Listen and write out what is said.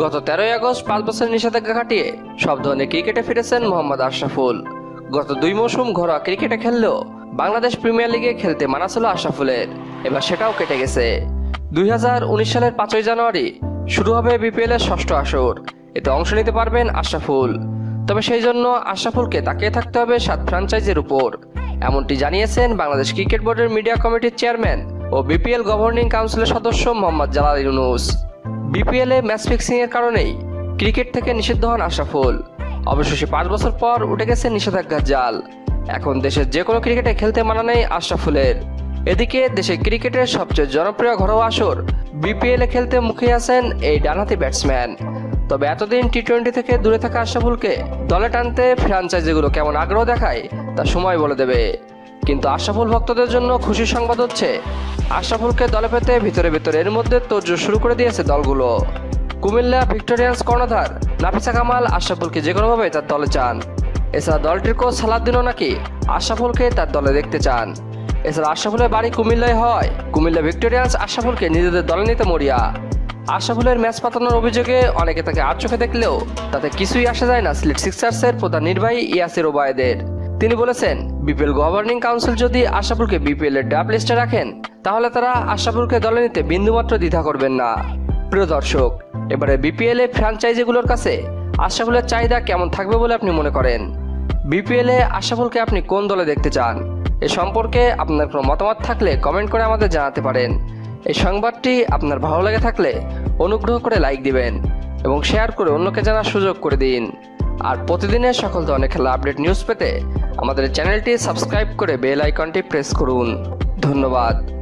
গত তেরোই আগস্ট পাঁচ বছরের নিষেধাজ্ঞা কাটিয়ে সব ধরনের ক্রিকেটে ফিরেছেন মোহাম্মদ আশরাফুল। গত দুই মৌসুম ঘরোয়া ক্রিকেটে খেললেও বাংলাদেশ প্রিমিয়ার লিগে খেলতে মানা ছিল আশরাফুলের। এবার সেটাও কেটে গেছে। দুই হাজার উনিশ সালের পাঁচই জানুয়ারি শুরু হবে বিপিএল এর ষষ্ঠ আসর। এতে অংশ নিতে পারবেন আশরাফুল। তবে সেই জন্য আশরাফুলকে তাকিয়ে থাকতে হবে সাত ফ্র্যাঞ্চাইজির উপর। এমনটি জানিয়েছেন বাংলাদেশ ক্রিকেট বোর্ডের মিডিয়া কমিটির চেয়ারম্যান ও বিপিএল গভর্নিং কাউন্সিলের সদস্য Mohammad Jalal Yunus. BPL match fixing এর কারণেই ক্রিকেট থেকে নিষিদ্ধ হন আশরাফুল। অবশেষে পাঁচ বছর পর উঠে গেছে নিষেধাজ্ঞার জাল। এখন দেশের যে কোনো ক্রিকেটে খেলতে মানা নেই আশরাফুলের। এদিকে দেশে ক্রিকেটের সবচেয়ে জনপ্রিয় ঘরোয়া আসর বিপিএল খেলতে মুখে আছেন এই ডানহাতি ব্যাটসম্যান তবে এতদিন টি টোয়েন্টি থেকে দূরে থাকা আশরাফুলকে দলে টানতে ফ্র্যাঞ্চাইজিগুলো কেমন আগ্রহ দেখায় তা সময় বলে দেবে। কিন্তু আশরাফুল ভক্তদের জন্য খুশির সংবাদ হচ্ছে, আশরাফুলকে দলে পেতে ভিতরে ভিতরে এর মধ্যে তোড়জোড় শুরু করে দিয়েছে দলগুলো। কুমিল্লা ভিক্টোরিয়ান্স কর্ণধার নাফিসা কামাল আশরাফুলকে যে কোনোভাবে তার দলে চান। এছাড়া দলটির কোচ সালাদ্দিনও নাকি আশরাফুলকে তার দলে দেখতে চান। এছাড়া আশরাফুলের বাড়ি কুমিল্লায় হয়। কুমিল্লা ভিক্টোরিয়ান্স আশরাফুলকে নিজেদের দলে নিতে মরিয়া। আশরাফুলের ম্যাচ পাতানোর অভিযোগে অনেকে তাকে আর চোখে দেখলেও তাতে কিছুই আসা যায় না সিলেট সিক্সার্সের প্রধান নির্বাহী ইয়াসির ওবায়দের। তিনি বলেছেন, বিপিএল গভর্নিং কাউন্সিল যদি আশরাফুলকে বিপিএল এর ডাব লিস্টে রাখেন, তাহলে তারা আশরাফুলকে দলে নিতে বিন্দুমাত্র দ্বিধা করবেন না। প্রিয় দর্শক, এবারে বিপিএল এ ফ্র্যাঞ্চাইজিগুলোর কাছে আশরাফুলের চাহিদা কেমন থাকবে বলে আপনি মনে করেন? বিপিএল এ আশরাফুলকে আপনি কোন দলে দেখতে চান? এ সম্পর্কে আপনার কোনো মতামত থাকলে কমেন্ট করে আমাদের জানাতে পারেন। এই সংবাদটি আপনার ভালো লেগে থাকলে অনুগ্রহ করে লাইক দিবেন এবং শেয়ার করে অন্যকে জানার সুযোগ করে দিন। আর প্রতিদিনের সকল ধরনের খেলা আপডেট নিউজ পেতে আমাদের চ্যানেলটি সাবস্ক্রাইব করে বেল আইকনটি প্রেস করুন। ধন্যবাদ।